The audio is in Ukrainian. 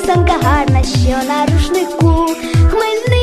писанка гарна, що на рушнику. Хмельний